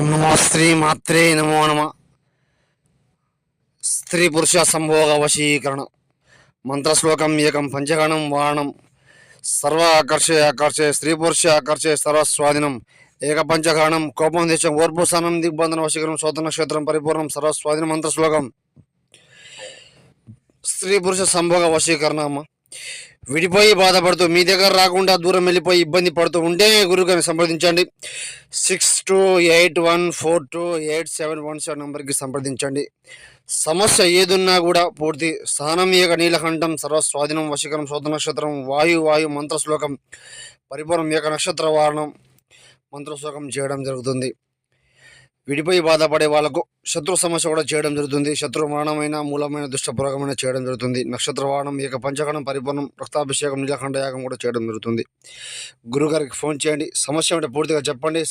ఓం నమో స్త్రీ మాత్రే నమో నమ. స్త్రీ పురుష సంభోగ వశీకరణ. మంత్రశ్లోకం ఏకం పంచగణం వారణం. సర్వ ఆకర్షే ఆకర్షే స్త్రీ పురుష ఆకర్షే సర్వస్వాధీనం. ఏక పంచగణం కోపం దేశం ఓర్పుసానం దిగ్బంధన వశీకరణం శోధన క్షేత్రం పరిపూర్ణం సర్వస్వాధీన మంత్రశ్లోకం. స్త్రీ పురుష సంభోగ వశీకరణ. అమ్మ విడిపోయి బాధపడుతూ మీ దగ్గర రాకుండా దూరం వెళ్ళిపోయి ఇబ్బంది పడుతూ ఉంటే గురువుగారిని సంప్రదించండి. Six two eight one four two eight seven one seven నెంబర్కి సంప్రదించండి. సమస్య ఏదున్నా కూడా పూర్తి సహనం ఏక నీలకంఠం సర్వస్వాధీనం వశీకరం శోధ నక్షత్రం వాయు వాయు మంత్రశ్లోకం పరిపూర్ణం ఏక నక్షత్ర వారణం మంత్రశ్లోకం చేయడం జరుగుతుంది. విడిపోయి బాధపడే వాళ్ళకు శత్రు సమస్య కూడా చేయడం జరుగుతుంది. శత్రు మరణమైన మూలమైన దుష్టపూర్వకమైన చేయడం జరుగుతుంది. నక్షత్ర వాహనం ఏక పంచగణం పరిపూర్ణం రక్తాభిషేకం నీలఖండ యాగం కూడా చేయడం జరుగుతుంది. గురుగారికి ఫోన్ చేయండి. సమస్య అంటే పూర్తిగా చెప్పండి.